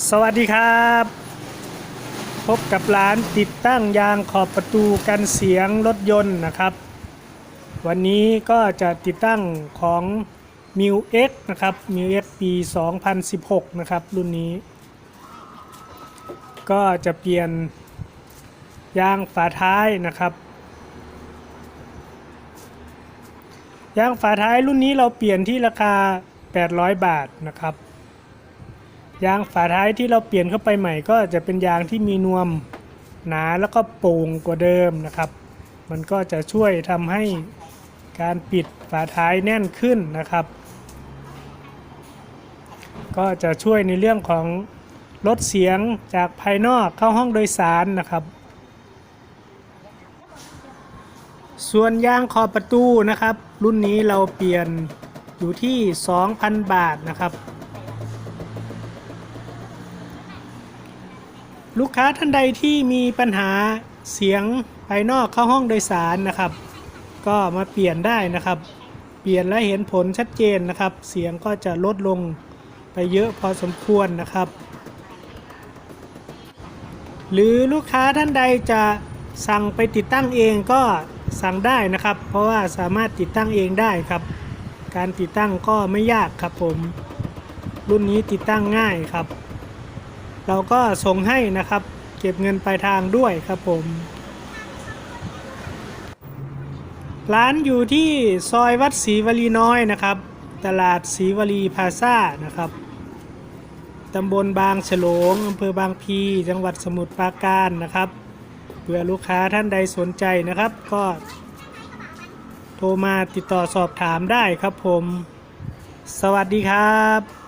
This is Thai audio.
สวัสดีครับ พบกับร้านติดตั้งยางขอบประตูกันเสียงรถยนต์นะครับ วันนี้ก็จะติดตั้งของ m i u X นะครับ m i u X ปี 2016 นะครับ รุ่นนี้ ก็จะเปลี่ยนยางฝาท้ายนะครับ ยางฝาท้ายรุ่นนี้เราเปลี่ยนที่ราคา 800 บาทนะครับ ยางฝาท้ายที่เราเปลี่ยนเข้าไปใหม่ก็จะเป็นยางที่มีนวมหนาแล้วก็โป่งกว่าเดิมนะครับ มันก็จะช่วยทำให้การปิดฝาท้ายแน่นขึ้นนะครับ ก็จะช่วยในเรื่องของลดเสียงจากภายนอกเข้าห้องโดยสารนะครับ ส่วนยางขอบประตูนะครับ รุ่นนี้เราเปลี่ยนอยู่ที่ 2,000 บาทนะครับ ลูกค้าท่านใดที่มีปัญหาเสียงภายนอกเข้าห้องโดยสารนะครับ ก็มาเปลี่ยนได้นะครับ เปลี่ยนและเห็นผลชัดเจนนะครับ เสียงก็จะลดลงไปเยอะพอสมควรนะครับ หรือลูกค้าท่านใดจะสั่งไปติดตั้งเองก็สั่งได้นะครับ เพราะว่าสามารถติดตั้งเองได้ครับ การติดตั้งก็ไม่ยากครับผม รุ่นนี้ติดตั้งง่ายครับ เราก็ส่งให้นะครับ เก็บเงินปลายทางด้วยครับผม ร้านอยู่ที่ซอยวัดศรีวลีน้อยนะครับ ตลาดศรีวลีพาซ่านะครับตำบลบางฉลงอำเภอบางพี จังหวัดสมุทรปราการนะครับเผื่อลูกค้าท่านใดสนใจนะครับ ก็ โทรมาติดต่อสอบถามได้ครับผม สวัสดีครับ